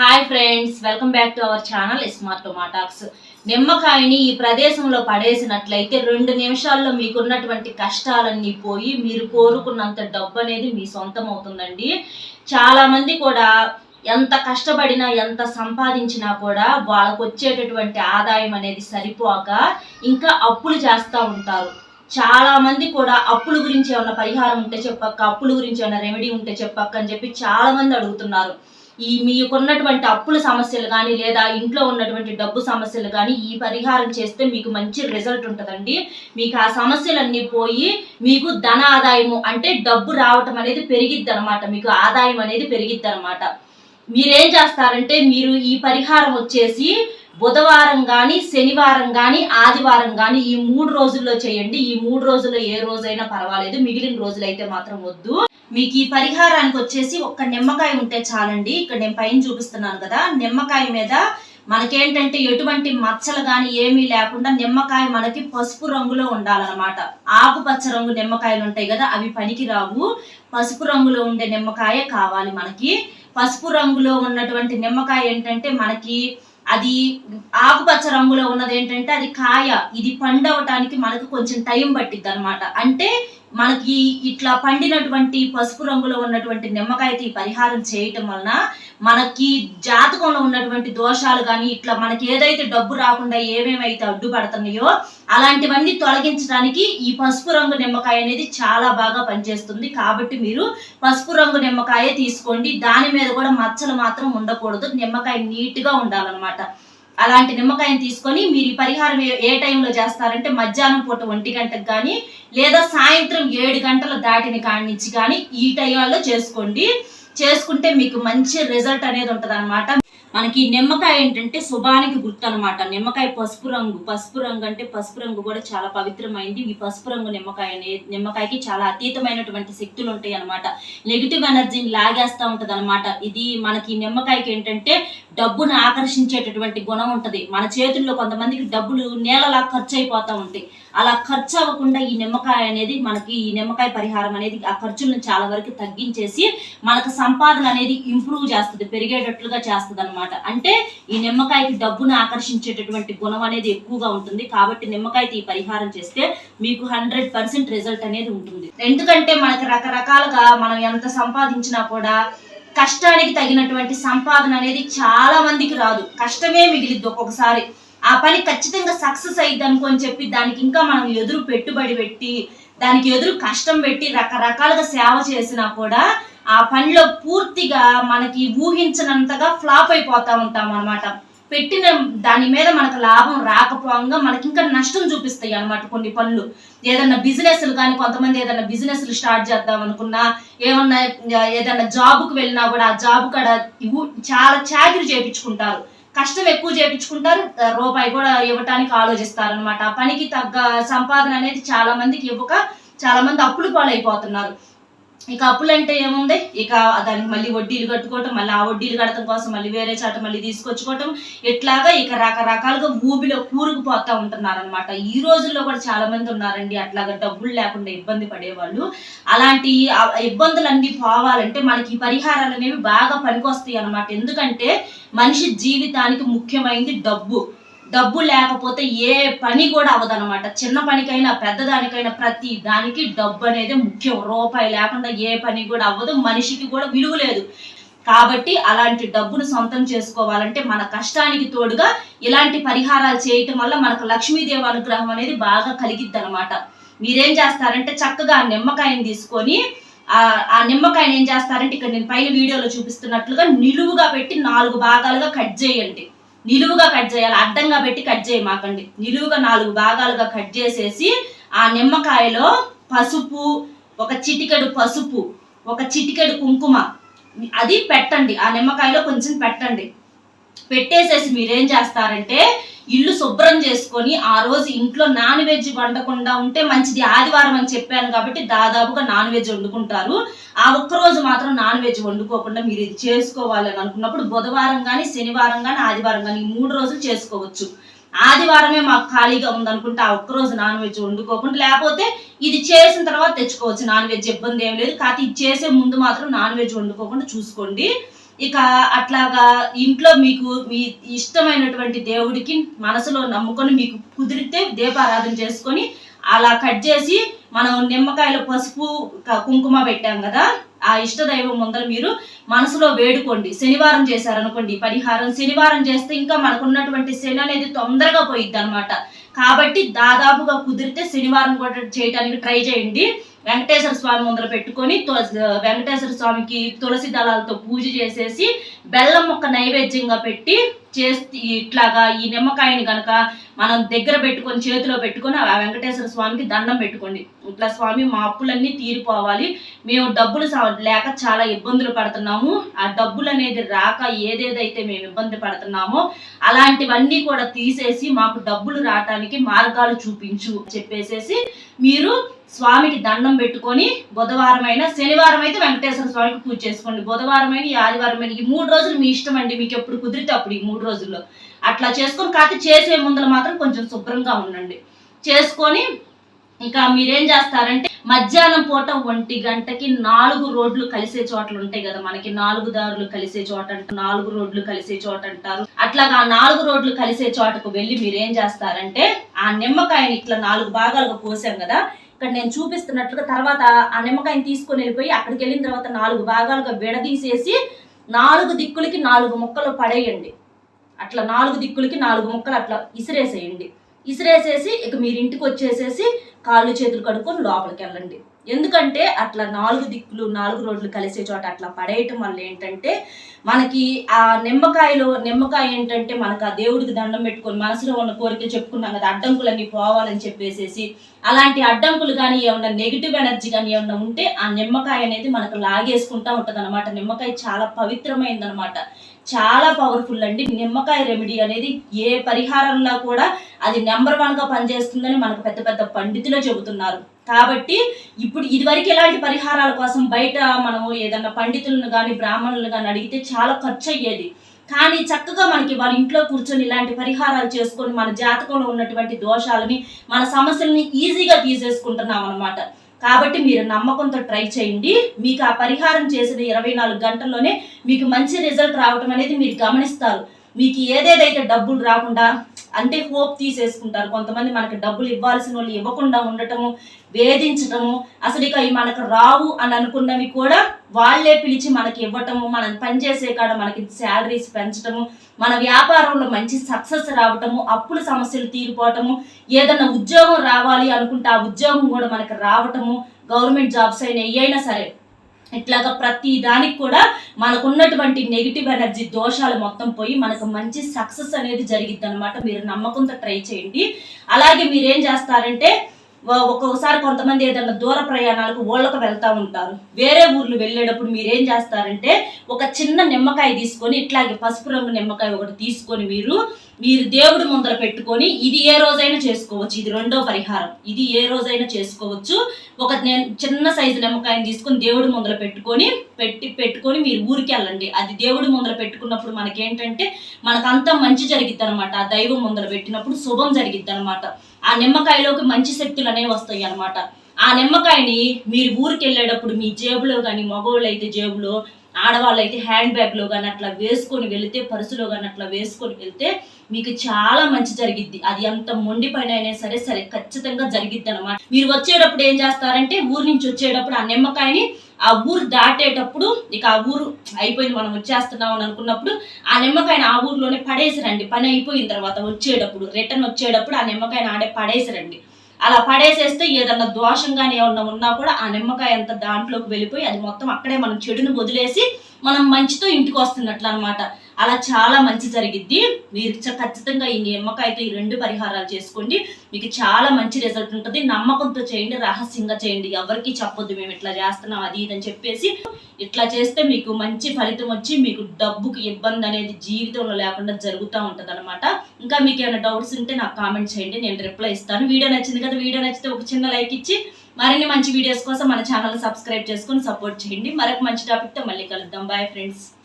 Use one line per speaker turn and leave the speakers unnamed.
Hi friends welcome back to our channel smart టొమాటాక్స్ నిమ్మకాయని ఈ ప్రదేశంలో పడేసినట్లయితే రెండు నిమిషాల్లో మీకున్నటువంటి కష్టాలన్నీ పోయి మీరు కోరుకున్నంత డబ్బు అనేది మీ సొంతం అవుతుందండి. చాలామంది కూడా ఎంత కష్టపడినా ఎంత సంపాదించినా కూడా వాళ్ళకు వచ్చేటటువంటి ఆదాయం అనేది సరిపోక ఇంకా అప్పులు చేస్తూ ఉంటారు. చాలా మంది కూడా అప్పుల గురించి ఏమైనా పరిహారం ఉంటే చెప్పక్క అప్పుల గురించి ఏమైనా రెమెడీ ఉంటే చెప్పక్క అని చెప్పి చాలా మంది అడుగుతున్నారు. ఈ మీకున్నటువంటి అప్పుల సమస్యలు కానీ లేదా ఇంట్లో ఉన్నటువంటి డబ్బు సమస్యలు కానీ ఈ పరిహారం చేస్తే మీకు మంచి రిజల్ట్ ఉంటుందండి. మీకు ఆ సమస్యలన్నీ పోయి మీకు ధన ఆదాయము అంటే డబ్బు రావటం అనేది పెరిగిద్ది అనమాట మీకు ఆదాయం అనేది పెరిగిద్ది అనమాట మీరేం చేస్తారంటే మీరు ఈ పరిహారం వచ్చేసి బుధవారం కానీ శనివారం కానీ ఆదివారం కానీ ఈ మూడు రోజుల్లో చేయండి. ఈ మూడు రోజుల్లో ఏ రోజైనా పర్వాలేదు. మిగిలిన రోజులైతే మాత్రం వద్దు. మీకు ఈ పరిహారానికి వచ్చేసి ఒక్క నిమ్మకాయ ఉంటే చాలండి. ఇక్కడ నేను పైన చూపిస్తున్నాను కదా. నిమ్మకాయ మీద మనకేంటంటే ఎటువంటి మచ్చలు కానీ ఏమీ లేకుండా నిమ్మకాయ మనకి పసుపు రంగులో ఉండాలన్నమాట. ఆకుపచ్చ రంగు నిమ్మకాయలు ఉంటాయి కదా అవి పనికి రావు పసుపు రంగులో ఉండే నిమ్మకాయ కావాలి మనకి. పసుపు రంగులో ఉన్నటువంటి నిమ్మకాయ ఏంటంటే మనకి అది ఆకుపచ్చ రంగులో ఉన్నది ఏంటంటే అది కాయ. ఇది పండవటానికి మనకు కొంచెం టైం పట్టిద్ది అనమాట అంటే మనకి ఇట్లా పండినటువంటి పసుపు రంగులో ఉన్నటువంటి నిమ్మకాయతో ఈ పరిహారం చేయటం వలన మనకి జాతకంలో ఉన్నటువంటి దోషాలు కానీ ఇట్లా మనకి ఏదైతే డబ్బు రాకుండా ఏమేమైతే అడ్డుపడుతున్నాయో అలాంటివన్నీ తొలగించడానికి ఈ పసుపు రంగు నిమ్మకాయ అనేది చాలా బాగా పనిచేస్తుంది. కాబట్టి మీరు పసుపు రంగు నిమ్మకాయ తీసుకోండి. దాని మీద కూడా మచ్చలు మాత్రం ఉండకూడదు. నిమ్మకాయ నీట్గా ఉండాలన్నమాట. అలాంటి నిమ్మకాయని తీసుకొని మీరు ఈ పరిహారం ఏ- టైంలో చేస్తారంటే మధ్యాహ్నం పూట ఒంటి గంటకు కానీ లేదా సాయంత్రం ఏడు గంటల దాటిన కాడి నుంచి కానీ ఈ టైంలో చేసుకోండి. చేసుకుంటే మీకు మంచి రిజల్ట్ అనేది ఉంటుంది మనకి నిమ్మకాయ ఏంటంటే శుభానికి గుర్తు అనమాట నిమ్మకాయ పసుపు రంగు పసుపు రంగు అంటే పసుపు రంగు కూడా చాలా పవిత్రమైంది. ఈ పసుపు రంగు నిమ్మకాయ నిమ్మకాయకి చాలా అతీతమైనటువంటి శక్తులు ఉంటాయి అనమాట నెగిటివ్ ఎనర్జీని లాగేస్తూ ఉంటుంది అనమాట ఇది మనకి నిమ్మకాయకి ఏంటంటే డబ్బును ఆకర్షించేటటువంటి గుణం ఉంటుంది. మన చేతుల్లో కొంతమందికి డబ్బులు నేలలా ఖర్చు అయిపోతూ ఉంటాయి. అలా ఖర్చు అవ్వకుండా ఈ నిమ్మకాయ అనేది మనకి ఈ నిమ్మకాయ పరిహారం అనేది ఆ ఖర్చులను చాలా వరకు తగ్గించేసి మనకు సంపాదన అనేది ఇంప్రూవ్ చేస్తుంది పెరిగేటట్లుగా చేస్తుంది అనమాట అంటే ఈ నిమ్మకాయకి డబ్బును ఆకర్షించేటటువంటి గుణం అనేది ఎక్కువగా ఉంటుంది. కాబట్టి నిమ్మకాయతో ఈ పరిహారం చేస్తే మీకు హండ్రెడ్ పర్సెంట్ రిజల్ట్ అనేది ఉంటుంది. ఎందుకంటే మనకి రకరకాలుగా మనం ఎంత సంపాదించినా కూడా కష్టానికి తగినటువంటి సంపాదన అనేది చాలా మందికి రాదు. కష్టమే మిగిలిద్ది ఒక్కొక్కసారి. ఆ పని ఖచ్చితంగా సక్సెస్ అయ్యిద్ది అనుకొని చెప్పి దానికి ఇంకా మనం ఎదురు పెట్టుబడి పెట్టి దానికి ఎదురు కష్టం పెట్టి రకరకాలుగా సేవ చేసినా కూడా ఆ పనిలో పూర్తిగా మనకి ఊహించినంతగా ఫ్లాప్ అయిపోతా ఉంటాం అన్నమాట. పెట్టిన దాని మీద మనకు లాభం రాకపోగా మనకి ఇంకా నష్టం చూపిస్తాయి అనమాట కొన్ని పనులు. ఏదన్నా బిజినెస్లు కానీ కొంతమంది ఏదైనా బిజినెస్లు స్టార్ట్ చేద్దాం అనుకున్నా ఏమన్నా ఏదన్నా జాబ్కి వెళ్ళినా కూడా ఆ జాబ్ కాడ చాలా చాకరీ చేపించుకుంటారు. కష్టం ఎక్కువ చేపించుకుంటారు రూపాయి కూడా ఇవ్వటానికి ఆలోచిస్తారు అనమాట ఆ పనికి తగ్గ సంపాదన అనేది చాలా మందికి ఇవ్వక చాలా మంది అప్పులు పాలైపోతున్నారు. ఇక అప్పులు అంటే ఏముంది? ఇక దానికి మళ్ళీ వడ్డీలు కట్టుకోవటం మళ్ళీ ఆ వడ్డీలు కడటం కోసం మళ్ళీ వేరే చాట మళ్ళీ తీసుకొచ్చుకోవటం. ఇట్లాగా ఇక రకరకాలుగా ఊబిలో కూరుకుపోతా ఉంటున్నారనమాట ఈ రోజుల్లో కూడా చాలా మంది ఉన్నారండి అట్లాగా డబ్బులు లేకుండా ఇబ్బంది పడేవాళ్ళు. అలాంటి ఇబ్బందులన్నీ పోవాలంటే మనకి ఈ పరిహారాలు అనేవి బాగా పనికొస్తాయి అన్నమాట ఎందుకంటే మనిషి జీవితానికి ముఖ్యమైనది డబ్బు. డబ్బు లేకపోతే ఏ పని కూడా అవ్వదన్నమాట. చిన్న పనికైనా పెద్దదానికైనా ప్రతి దానికి డబ్బు అనేది ముఖ్యం. రూపాయి లేకుండా ఏ పని కూడా అవ్వదు మనిషికి కూడా విలువ లేదు. కాబట్టి అలాంటి డబ్బును సొంతం చేసుకోవాలంటే మన కష్టానికి తోడుగా ఇలాంటి పరిహారాలు చేయటం వల్ల మనకు లక్ష్మీదేవి అనుగ్రహం అనేది బాగా కలిగిద్ది అనమాట మీరేం చేస్తారంటే చక్కగా ఆ నిమ్మకాయని తీసుకొని ఆ నిమ్మకాయని ఏం చేస్తారంటే ఇక్కడ నేను పైన వీడియోలో చూపిస్తున్నట్లుగా నిలువుగా పెట్టి నాలుగు భాగాలుగా కట్ చేయండి. నిలువుగా కట్ చేయాలి అడ్డంగా పెట్టి కట్ చేయమాకండి నిలువుగా నాలుగు భాగాలుగా కట్ చేసేసి ఆ నిమ్మకాయలో పసుపు ఒక చిటికెడు పసుపు ఒక చిటికెడు కుంకుమ అది పెట్టండి. ఆ నిమ్మకాయలో కొంచెం పెట్టండి. పెట్టేసేసి మీరేం చేస్తారంటే ఇల్లు శుభ్రం చేసుకొని ఆ రోజు ఇంట్లో నాన్ వెజ్ వండకుండా ఉంటే మంచిది ఆదివారం అని చెప్పాను కాబట్టి దాదాపుగా నాన్ వెజ్ వండుకుంటారు. ఆ ఒక్క రోజు మాత్రం నాన్ వెజ్ వండుకోకుండా మీరు ఇది చేసుకోవాలని అనుకున్నప్పుడు బుధవారం కానీ శనివారం కానీ ఆదివారం కానీ ఈ మూడు రోజులు చేసుకోవచ్చు. ఆదివారమే మాకు ఖాళీగా ఉందనుకుంటే ఆ ఒక్క రోజు నాన్ వెజ్ వండుకోకుండా లేకపోతే ఇది చేసిన తర్వాత తెచ్చుకోవచ్చు. నాన్ వెజ్ ఇబ్బంది ఏం లేదు. కాకపోతే ఇది చేసే ముందు మాత్రం నాన్ వెజ్ వండుకోకుండా చూసుకోండి. ఇక అట్లాగా ఇంట్లో మీకు మీ ఇష్టమైనటువంటి దేవుడికి మనసులో నమ్ముకొని మీకు కుదిరితే దీపారాధన చేసుకొని అలా కట్ చేసి మనం నిమ్మకాయల పసుపు కుంకుమ పెట్టాం కదా ఆ ఇష్ట దైవం ముందర మీరు మనసులో వేడుకోండి. శనివారం చేశారనుకోండి పరిహారం. శనివారం చేస్తే ఇంకా మనకున్నటువంటి శని అనేది తొందరగా పోయిద్ది అనమాట కాబట్టి దాదాపుగా కుదిరితే శనివారం కూడా చేయడానికి ట్రై చేయండి. వెంకటేశ్వర స్వామి ముందర పెట్టుకొని వెంకటేశ్వర స్వామికి తులసి దళాలతో పూజ చేసేసి బెల్లం మొక్క నైవేద్యంగా పెట్టి చేసి ఇట్లాగా ఈ నిమ్మకాయని కనుక మనం దగ్గర పెట్టుకొని చేతిలో పెట్టుకొని ఆ వెంకటేశ్వర స్వామికి దండం పెట్టుకోండి. ఇట్లా స్వామి మా అప్పులన్నీ తీరిపోవాలి. మేము డబ్బులు లేక చాలా ఇబ్బందులు పడుతున్నాము. ఆ డబ్బులు అనేది రాక ఏదేదైతే మేము ఇబ్బంది పడుతున్నామో అలాంటివన్నీ కూడా తీసేసి మాకు డబ్బులు రావటానికి మార్గాలు చూపించు చెప్పేసేసి మీరు స్వామికి దండం పెట్టుకొని బుధవారం అయినా శనివారం అయితే వెంకటేశ్వర స్వామికి పూజ చేసుకోండి. బుధవారం అయినా ఈ ఆదివారం అయినా ఈ మూడు రోజులు మీ ఇష్టం అండి. మీకు ఎప్పుడు కుదిరితే అప్పుడు ఈ మూడు రోజుల్లో. అట్లా చేసుకొని కాకపోతే చేసే ముందర మాత్రం కొంచెం శుభ్రంగా ఉండండి. చేసుకొని ఇంకా మీరేం చేస్తారంటే మధ్యాహ్నం పూట ఒంటి గంటకి నాలుగు రోడ్లు కలిసే చోట్లు ఉంటాయి కదా మనకి నాలుగు దారులు కలిసే చోట అంట నాలుగు రోడ్లు కలిసే చోట అంటారు. అట్లాగా ఆ నాలుగు రోడ్లు కలిసే చోటకు వెళ్ళి మీరేం చేస్తారంటే ఆ నిమ్మకాయని ఇట్లా నాలుగు భాగాలుగా పోసాం కదా ఇక్కడ నేను చూపిస్తున్నట్లుగా తర్వాత ఆ నిమ్మకాయని తీసుకొని వెళ్ళిపోయి అక్కడికి వెళ్ళిన తర్వాత నాలుగు భాగాలుగా విడదీసేసి నాలుగు దిక్కులకి నాలుగు ముక్కలు పడేయండి. అట్లా నాలుగు దిక్కులకి నాలుగు ముక్కలు అట్లా ఇసిరేసేయండి. ఇసిరేసేసి ఇక మీరు ఇంటికి వచ్చేసేసి కాళ్ళు చేతులు కడుక్కొని లోపలికి వెళ్ళండి. ఎందుకంటే అట్లా నాలుగు దిక్కులు నాలుగు రోడ్లు కలిసే చోట అట్లా పడేయటం వల్ల ఏంటంటే మనకి ఆ నిమ్మకాయలో నిమ్మకాయ ఏంటంటే మనకు ఆ దేవుడికి దండం పెట్టుకొని మనసులో ఉన్న కోరికలు చెప్పుకున్నాం కదా అడ్డంకులన్నీ పోవాలని చెప్పేసేసి అలాంటి అడ్డంకులు కానీ ఏమన్నా నెగిటివ్ ఎనర్జీ కానీ ఏమన్నా ఉంటే ఆ నిమ్మకాయ అనేది మనకు లాగేసుకుంటా ఉంటుంది అనమాట నిమ్మకాయ చాలా పవిత్రమైంది అనమాట చాలా పవర్ఫుల్ అండి. నిమ్మకాయ రెమెడీ అనేది ఏ పరిహారంలో కూడా అది నెంబర్ వన్గా పనిచేస్తుందని మనకు పెద్ద పెద్ద పండితులే చెబుతున్నారు. కాబట్టి ఇప్పుడు ఇదివరకు ఇలాంటి పరిహారాల కోసం బయట మనము ఏదన్నా పండితులను కానీ బ్రాహ్మణులను కానీ అడిగితే చాలా ఖర్చు అయ్యేది కానీ చక్కగా మనకి వాళ్ళ ఇంట్లో కూర్చొని ఇలాంటి పరిహారాలు చేసుకొని మన జాతకంలో ఉన్నటువంటి దోషాలని మన సమస్యల్ని ఈజీగా తీసేసుకుంటున్నాం అనమాట కాబట్టి మీరు నమ్మకంతో ట్రై చేయండి. మీకు ఆ పరిహారం చేసిన ఇరవై నాలుగు గంటల్లోనే మీకు మంచి రిజల్ట్ రావటం అనేది మీరు గమనిస్తారు. మీకు ఏదేదైతే డబ్బులు రాకుండా అంటే హోప్ తీసేసుకుంటారు. కొంతమంది మనకి డబ్బులు ఇవ్వాల్సిన వాళ్ళు ఇవ్వకుండా ఉండటము వేధించటము అసలు ఇక మనకు రావు అని అనుకున్నవి కూడా వాళ్ళే పిలిచి మనకి ఇవ్వటము మనం పనిచేసే కాడ మనకి శాలరీస్ పెంచటము మన వ్యాపారంలో మంచి సక్సెస్ రావటము అప్పుల సమస్యలు తీరిపోవటము ఏదన్నా ఉద్యోగం రావాలి అనుకుంటే ఆ ఉద్యోగం కూడా మనకి రావటము గవర్నమెంట్ జాబ్స్ అయినా ఏ అయినా సరే. ఇట్లాగా ప్రతి దానికి కూడా మనకు ఉన్నటువంటి నెగిటివ్ ఎనర్జీ దోషాలు మొత్తం పోయి మనకు మంచి సక్సెస్ అనేది జరిగిద్ది అనమాట మీరు నమ్మకంతో ట్రై చేయండి. అలాగే మీరు ఏం చేస్తారంటే ఒక్కొక్కసారి కొంతమంది ఏదైనా దూర ప్రయాణాలకు ఊళ్ళకు వెళ్తూ ఉంటారు. వేరే ఊర్లు వెళ్ళేటప్పుడు మీరు ఏం చేస్తారంటే ఒక చిన్న నిమ్మకాయ తీసుకొని ఇట్లాగే పసుపు రంగు నిమ్మకాయ ఒకటి తీసుకొని మీరు మీరు దేవుడి ముందర పెట్టుకొని ఇది ఏ రోజైనా చేసుకోవచ్చు. ఇది రెండో పరిహారం. ఇది ఏ రోజైనా చేసుకోవచ్చు. ఒక నేను చిన్న సైజు నిమ్మకాయని తీసుకొని దేవుడి ముందర పెట్టుకొని పెట్టి పెట్టుకొని మీరు ఊరికి వెళ్ళండి. అది దేవుడి ముందర పెట్టుకున్నప్పుడు మనకేంటంటే మనకంతా మంచి జరిగిద్ది అనమాట ఆ దైవం ముందర పెట్టినప్పుడు శుభం జరిగిద్ది అనమాట ఆ నిమ్మకాయలోకి మంచి శక్తులు అనేవి వస్తాయి అనమాట ఆ నిమ్మకాయని మీరు ఊరికి వెళ్ళేటప్పుడు మీ జేబులో కానీ మగవాళ్ళు అయితే జేబులో ఆడవాళ్ళు అయితే హ్యాండ్ బ్యాగ్లో కానీ అట్లా వేసుకొని వెళితే పర్సులో కానీ అట్లా వేసుకొని వెళ్తే మీకు చాలా మంచి జరిగిద్ది. అది ఎంత మొండి పని అయినా సరే సరే ఖచ్చితంగా జరిగిద్ది అనమాట మీరు వచ్చేటప్పుడు ఏం చేస్తారంటే ఊరు నుంచి వచ్చేటప్పుడు ఆ నిమ్మకాయని ఆ ఊరు దాటేటప్పుడు ఇక ఆ ఊరు అయిపోయింది మనం వచ్చేస్తున్నాం అని అనుకున్నప్పుడు ఆ నిమ్మకాయని ఆ ఊర్లోనే పడేసి రండి. పని అయిపోయిన తర్వాత వచ్చేటప్పుడు రిటర్న్ వచ్చేటప్పుడు ఆ నిమ్మకాయని ఆడే పడేసిరండి అలా పడేసేస్తే ఏదన్నా దోషం కానీ ఏమన్నా ఉన్నా కూడా ఆ నిమ్మకాయ అంత దాంట్లోకి వెళ్ళిపోయి అది మొత్తం అక్కడే మనం చెడును వదిలేసి మనం మంచితో ఇంటికి వస్తున్నట్లు అనమాట అలా చాలా మంచి జరిగిద్ది. మీరు చ- ఖచ్చితంగా ఈ నిమ్మకాయతో ఈ రెండు పరిహారాలు చేసుకోండి. మీకు చాలా మంచి రిజల్ట్ ఉంటుంది. నమ్మకంతో చేయండి రహస్యంగా చేయండి. ఎవరికి చెప్పొద్దు మేము ఇట్లా చేస్తున్నాం అది ఇది అని చెప్పేసి ఇట్లా చేస్తే మీకు మంచి ఫలితం వచ్చి మీకు డబ్బుకి ఇబ్బంది అనేది జీవితంలో లేకుండా జరుగుతూ ఉంటుంది అనమాట ఇంకా మీకు ఏమైనా డౌట్స్ ఉంటే నాకు కామెంట్ చేయండి. నేను రిప్లై ఇస్తాను. వీడియో నచ్చింది కదా వీడియో నచ్చితే ఒక చిన్న లైక్ ఇచ్చి మరిన్ని మంచి వీడియోస్ కోసం మన ఛానల్ సబ్స్క్రైబ్ చేసుకొని సపోర్ట్ చేయండి. మరొక మంచి టాపిక్తో మళ్ళీ కలుద్దాం. Bye friends.